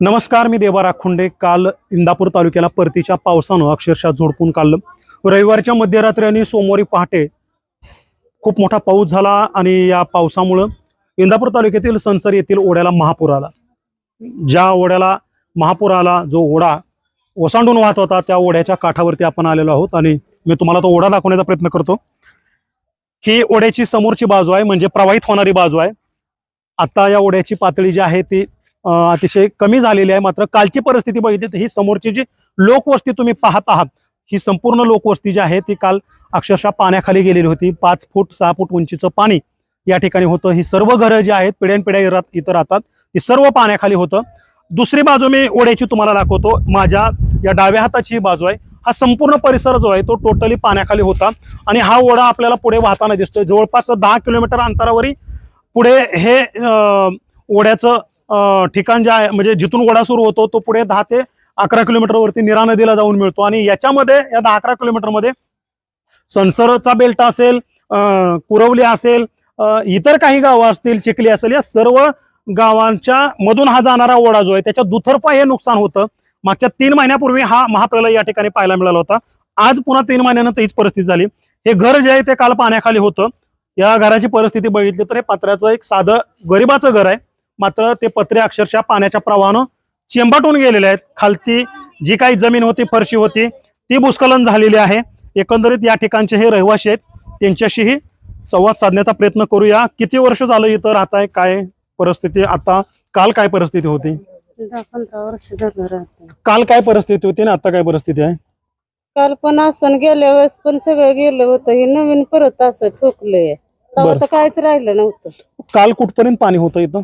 नमस्कार मी देवा राखुंडे. काल इंदापूर तालुक्याला परतीच्या पावसानं अक्षरशः झोडपून काढलं. रविवारच्या मध्यरात्री आणि सोमवारी पहाटे खूप मोठा पाऊस झाला आणि या पावसामुळं इंदापूर तालुक्यातील संसर येथील ओढ्याला महापूर आला. ज्या ओढ्याला महापूर आला जो ओढा ओसांडून वाहत होता त्या ओढ्याच्या काठावरती आपण आलेलो आहोत आणि मी तुम्हाला तो ओढा दाखवण्याचा प्रयत्न करतो. ही ओढ्याची समोरची बाजू आहे म्हणजे प्रवाहित होणारी बाजू आहे. आता या ओढ्याची पातळी जी आहे ती अतिशय कमी झालेली आहे. मात्र कालची परिस्थिती बघितली तर ही समोरची जी लोकवस्ती तुम्ही पाहत आहात ही संपूर्ण लोकवस्ती जी आहे ती काल अक्षरशः पाण्याखाली गेलेली होती. पाच फूट सहा फूट उंचीचं पाणी या ठिकाणी होतं. ही सर्व घरं जी आहेत पिढ्यानपिढ्या इथं राहतात. ती सर्व पाण्याखाली होतं. दुसरी बाजू मी ओढ्याची तुम्हाला दाखवतो. माझ्या या डाव्या हाताची ही बाजू आहे. हा संपूर्ण परिसर जो आहे तो टोटली पाण्याखाली होता. आणि हा ओढा आपल्याला पुढे वाहताना दिसतोय. जवळपास दहा किलोमीटर अंतरावरही पुढे हे ओढ्याचं ठिकाण जे आहे म्हणजे जिथून ओढा सुरू होतो तो पुढे दहा ते अकरा किलोमीटरवरती निरा नदीला जाऊन मिळतो. आणि याच्यामध्ये या दहा अकरा किलोमीटरमध्ये संसरचा बेल्ट असेल अं, कुरवली असेल इतर काही गावं असतील चिखली असेल या सर्व गावांच्या मधून हा जाणारा ओढा जो आहे त्याच्या दुथरफा हे नुकसान होतं. मागच्या तीन महिन्यापूर्वी हा महाप्रलय या ठिकाणी पाहायला मिळाला होता. आज पुन्हा तीन महिन्यानंतर हीच परिस्थिती झाली. हे घर जे आहे ते काल पाण्याखाली होतं. या घराची परिस्थिती बघितली तर हे पत्र्याचं एक साधं गरिबाचं घर आहे. मात्र ते पत्रे अक्षरशः पाण्याच्या प्रवाहानं चेंबाटून गेलेले आहेत. खालती जी काही जमीन होती फरशी होती ती भूस्खलन झालेली आहे. एकंदरीत या ठिकाणचे हे रहिवासी आहेत. त्यांच्याशीही संवाद साधण्याचा प्रयत्न करूया. किती वर्ष झालं इथं राहताय? काय परिस्थिती? आता काल काय परिस्थिती होती? राहते काल काय परिस्थिती होती आणि आता काय परिस्थिती आहे? काल पण असं गेल्या वेळेस पण सगळं गेलं होतं. हे नवीन परत असं ठोकलंय. तेव्हा बरं. तर काहीच राहिलं नव्हतं. काल कुठपर्यंत पाणी होतं इथं?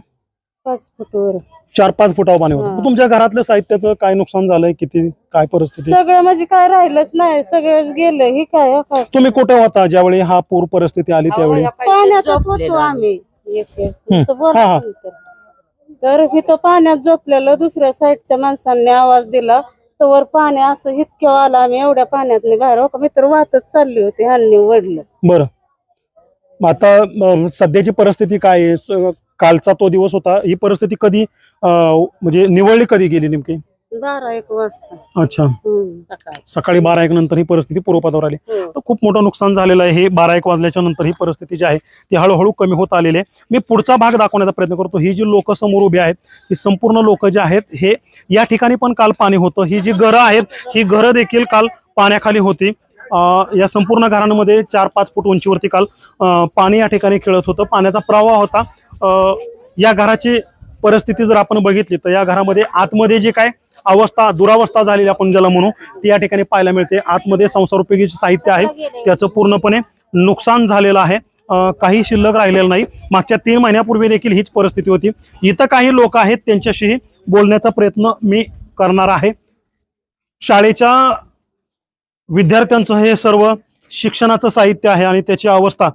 पाच फुटवर. चार पाच फुटावर पाणी होतं. मग तुमच्या घरातलं साहित्याचं काय नुकसान झालंय? किती काय परिस्थिती? सगळं म्हणजे काय राहिलंच नाही. सगळंच गेलं. हे काय हो? तुम्ही कुठे होता? ज्यावेळी हा पूर परिस्थिती आली त्यावेळी? पाण्यातच होतो आम्ही. एक- एक. हम्म. इथं हा. तर इथं पाण्यात झोपलेलं दुसऱ्या साईडच्या माणसांनी आवाज दिला. तर पाणी असं इतक्या आला. आम्ही एवढ्या पाण्यात बाहेर हो का? मी तर वाहतच चालली होती. ह्यांनी वडलं बरं. मग आता सध्याची परिस्थिती काय आहे? कालचा तो दिवस होता. ही परिस्थिती कधी अं, म्हणजे निवळली कधी गेली नेमकी? बारा एक वाजता. अच्छा. हम्म. सकाळी बारा एक नंतर ही परिस्थिती पूर्वपदावर आली. हो. तर खूप मोठं नुकसान झालेलं आहे. हे बारा एक वाजल्याच्या नंतर ही परिस्थिती जी आहे ती हळूहळू कमी होत आलेली आहे. मी पुढचा भाग दाखवण्याचा प्रयत्न करतो. ही जी लोक समोर उभी आहेत ही संपूर्ण लोक जे आहेत हे या ठिकाणी पण काल पाणी होतं. ही जी घरं आहेत ही घरं देखील काल पाण्याखाली होती. या संपूर्ण घरांमध्ये चार पाच फूट उंचीवरती काल पाणी या ठिकाणी खेळत होतं. पाण्याचा प्रवाह होता. या घराची परिस्थिती जर आपण बघितली तर या घरामध्ये आतमध्ये जे काय अवस्था दुरावस्था झालेली आपण ज्याला म्हणू ती या ठिकाणी पाहायला मिळते. आतमध्ये संसारोपयोगी साहित्य आहे. त्याचं पूर्णपणे नुकसान झालेलं आहे. काही शिल्लक राहिलेलं नाही. मागच्या तीन महिन्यापूर्वी देखील हीच परिस्थिती होती. इथं काही लोक आहेत त्यांच्याशीही बोलण्याचा प्रयत्न मी करणार आहे. शाळेच्या विद्यार्थ्यांचं हे सर्व शिक्षणाचं साहित्य आहे आणि त्याची अवस्था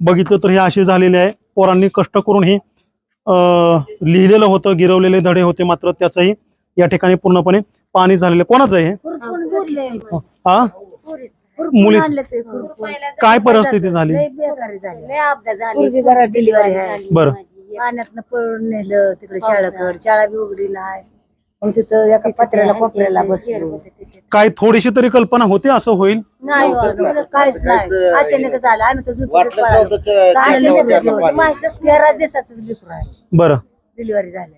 बघितलं तर ही अशी झालेली आहे. पोरांनी कष्ट करून ही लिहिलेलं होतं गिरवलेले धडे होते मात्र त्याचंही या ठिकाणी पूर्णपणे पाणी झालेलं आहे. कोणाचं आहे हे? हा? मुली- काय परिस्थिती झाली? लय बेकारी झाली. पूर्वी घरात डिलिव्हरी आहे. बरं. पाण्यातनं पळून नेलं तिकडे शाळाकड शाळा बी उघडी नाही मग तिथं एका पत्र्याला कोपऱ्याला बसलो. काय थोडीशी तरी कल्पना होती असं होईल? काहीच नाही. अचानक झालं आम्ही तर झोपेतच वाटलंच पळालो. नव्हतं च- लहान चारशे लेकरं वरच्या होती. पाणी. तेरा दिवसाचं लेकरू आहे. बरं. डिलिव्हरी झाली.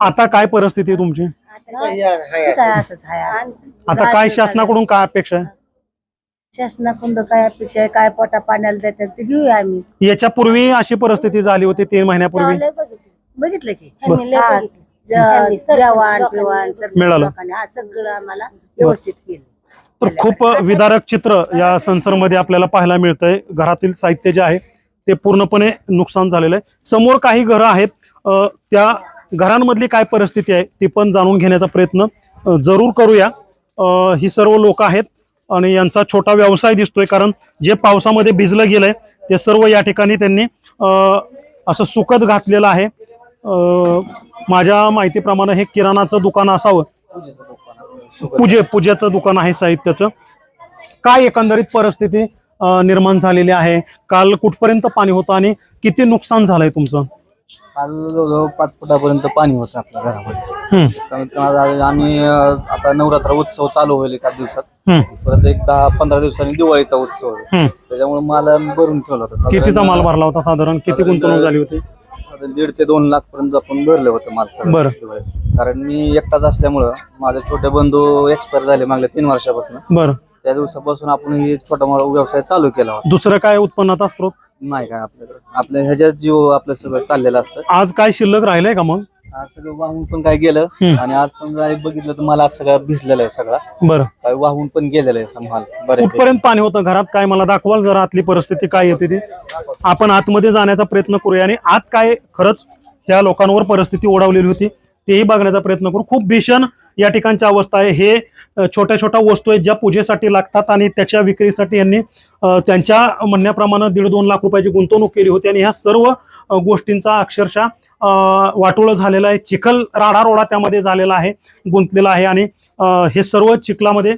आता काय परिस्थिती आहे तुमची? हाय, हाय, काय असंच आहे असंच. आता काय शासनाकडून काय अपेक्षा आहे? शासनाकडून काय अपेक्षा आहे? काय पोटा पाण्याला देतात ते घेऊया आम्ही. याच्यापूर्वी अशी परिस्थिती झाली होती तीन महिन्यापूर्वी? बघितलं. की. हा, जेवण पिवण सगळं मिळालं. लोकांनी हा सगळं आम्हाला व्यवस्थित केलं. तर खूप विदारक चित्र या संसारमध्ये आपल्याला पाहायला मिळतंय. घरातील साहित्य जे आहे ते पूर्णपणे नुकसान झालेलं आहे. समोर काही घरं आहेत. अ, त्या घरांमधली काय परिस्थिती आहे ती पण जाणून घेण्याचा प्रयत्न अ, जरूर करूया. अ, ही सर्व लोक आहेत आणि यांचा छोटा व्यवसाय दिसतोय कारण जे पावसामध्ये भिजलं गेलंय ते सर्व या ठिकाणी त्यांनी अ, असं सुकत घातलेलं आहे. अ, माझ्या माहितीप्रमाणे हे किराणाचं दुकान असावं. पूजे पूजेचं दुकान आहे साहित्याचं. काय एकंदरीत परिस्थिती निर्माण झालेली आहे? काल कुठपर्यंत पाणी होतं आणि किती नुकसान झालंय तुमचं? काल जवळजवळ पाच फुटापर्यंत पाणी होतं आपल्या घरामध्ये. आम्ही आता नवरात्र उत्सव चालू होईल एका दिवसात. परत एक दहा पंधरा दिवसांनी दिवाळीचा उत्सव. त्याच्यामुळे माल भरून ठेवला होता कितीचा माल भरला होता साधारण? किती गुंतवणूक झाली होती? साधारण दीड ते दोन लाख पर्यंत आपण भरलं होतं माल सगळं. बरं. दिवाळीत. कारण मी एकटाच असल्यामुळं माझे छोटे बंधू एक्सपायर झाले मागल्या तीन वर्षापासून. बरं. त्या दिवसापासून आपण ही छोटा मोठा व्यवसाय चालू केला होता. दुसरं काय उत्पन्नाचा स्रोत नाही काय आपल्याकडे. आपल्या ह्याच्यात जीव आपलं सगळं चाललेलं असतं. आज काय शिल्लक राहिलंय का मग? आज सगळं वाहून पण काय गेलं हम्म. आणि आज पण जरा बघितलं तर मला आज सगळं भिजलेलं आहे सगळा. बरं. काय वाहून पण गेलेलं आहे संभाल बरेच कुठपर्यंत पाणी होतं घरात? काय मला दाखवाल जरा आतली परिस्थिती काय येते ती? आपण आतमध्ये जाण्याचा प्रयत्न करूया आणि आत काय खरंच ह्या लोकांवर परिस्थिती ओढावलेली होती तेही बघण्याचा प्रयत्न करू. खूप भीषण या ठिकाणची अवस्था आहे. हे अ, छोट्या छोट्या वस्तू आहेत ज्या पूजेसाठी लागतात आणि त्याच्या विक्रीसाठी यांनी अ, त्यांच्या म्हणण्याप्रमाणे दीड दोन लाख रुपयाची गुंतवणूक केली होती. आणि ह्या सर्व अ, गोष्टींचा अक्षरशः वाटोळं झालेलं आहे. चिखल राडारोडा त्यामध्ये झालेला आहे गुंतलेला आहे आणि हे सर्व चिखलामध्ये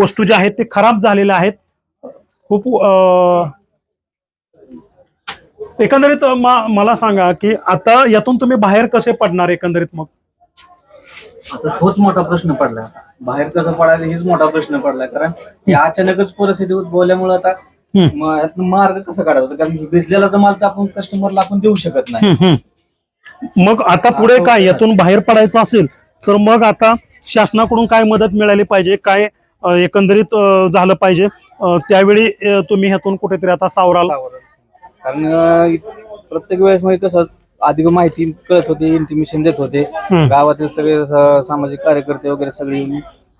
वस्तू ज्या आहेत ते खराब झालेल्या आहेत. खूप एकंदरीत मला सांगा की आता यातून तुम्ही बाहेर कसे पडणार एकंदरीत मग? आता तोच मोठा प्रश्न पडलाय बाहेर कसं पडायचं हेच मोठा प्रश्न पडलाय कारण ही अचानकच परिस्थिती उद्भवल्यामुळे आता यातनं मार्ग कसा काढायचा? कारण भिजलेला तर माल तर आपण कस्टमरला आपण देऊ शकत नाही. मग आता पुढे काय? यातून बाहेर पडायचं असेल तर मग आता शासनाकडून काय मदत मिळाली पाहिजे? काय एकंदरीत झालं पाहिजे? त्यावेळी तुम्ही ह्यातून कुठेतरी आता सावराल. कारण प्रत्येक वेळेस म्हणजे कसं आधी माहिती कळत होते इंटिमेशन देत होते. गावातील सगळे सामाजिक कार्यकर्ते वगैरे सगळे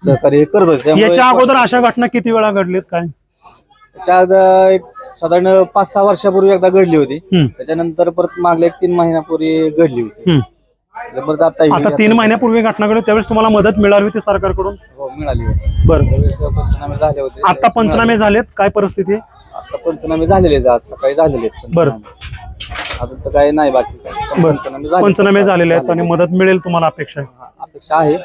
सहकार्य करत होते. याच्या अगोदर अशा घटना किती वेळा घडलीत काय? त्याच्या आधी एक साधारण पाच सहा वर्षापूर्वी एकदा घडली होती हम्म, त्याच्यानंतर परत मागल्या एक तीन महिन्यापूर्वी घडली होती हम्म. परत आता ही आता तीन महिन्यापूर्वी घटना घडली त्यावेळेस तुम्हाला मदत मिळाली होती सरकारकडून हो मिळाली होती बरं त्यावेळेस पंचनामे झाले होते आता पंचनामे झालेत काय परिस्थिती आहे? आता पंचनामे झालेले आहेत आज सकाळी झालेले आहेत बरं. पंचनामे. अजून तर काही नाही बाकी काय. पण बरं. पंचनामे झाले. पंचनामे झालेले आहेत आणि मदत मिळेल तुम्हाला अपेक्षा आहे हा, अपेक्षा आहे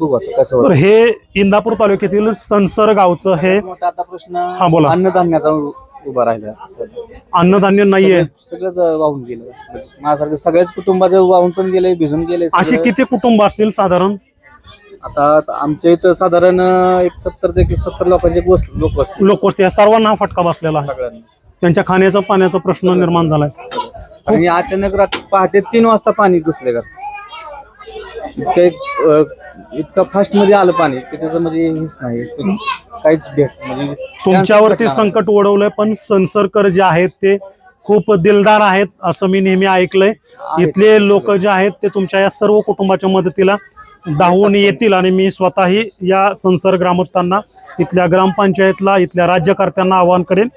बघू आता कसं होतं. तर हे इंदापूर तालुक्यातील सनसर गावचं हे मोठा आता प्रश्न हा, बोला. अन्नधान्याचा उ- उभा राहिला सध्या. अन्नधान्य नाहीये. सगळंच वाहून गेलं. माझ्यासारखं सगळ्याच कुटुंबाचं वाहून पण गेले भिजून गेले अशी सगळं. किती कुटुंब असतील साधारण? आता आमच्या इथं साधारण एक सत्तर ते सत्तर लोकांचे एक वस- लोक असतील वस्ती आहे सर्वांना हा फटका बसलेला आहे. सगळ्यांना. त्यांच्या खाण्याचा पाण्याचा प्रश्न निर्माण झालाय. आणि अचानक रात पहाटे तीन वाजता पाणी घुसले का इतकं एक, अं, इतकं फास्टमध्ये आलं पाणी की त्याचं म्हणजे हेच नाही. काहीच भेट म्हणजे तुमच्यावरती संकट ओढवलंय पण संसरकर जे आहेत ते खूप दिलदार आहेत असं मी नेहमी ऐकलंय. इथले लोक जे आहेत ते तुमच्या या सर्व कुटुंबाच्या मदतीला धावून येतील आणि मी स्वतःही या संसर ग्रामस्थांना इथल्या ग्रामपंचायतला इथल्या राज्यकर्त्यांना आवाहन करेन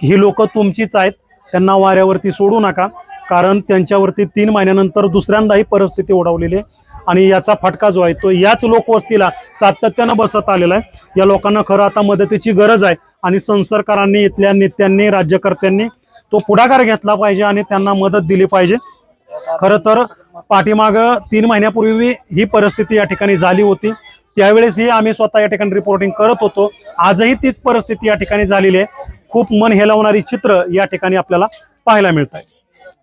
की ही लोक तुमचीच आहेत त्यांना वाऱ्यावरती सोडू नका. कारण त्यांच्यावरती तीन महिन्यानंतर दुसऱ्यांदाही परिस्थिती ओढवलेली आहे. आणि याचा फटका जो आहे तो याच लोकवस्तीला सातत्यानं बसत आलेला आहे. या लोकांना खरं आता मदतीची गरज आहे आणि संसरकारांनी इथल्या नेत्यांनी राज्यकर्त्यांनी तो पुढाकार घेतला पाहिजे आणि त्यांना मदत दिली पाहिजे. खरं तर पाठीमाग तीन महिन्यापूर्वी ही परिस्थिती या ठिकाणी झाली होती. त्यावेळेसही आम्ही स्वतः या ठिकाणी रिपोर्टिंग करत होतो. आजही तीच परिस्थिती या ठिकाणी झालेली आहे. खूप मन हेलवणारी चित्र या ठिकाणी आपल्याला पाहायला मिळत आहे.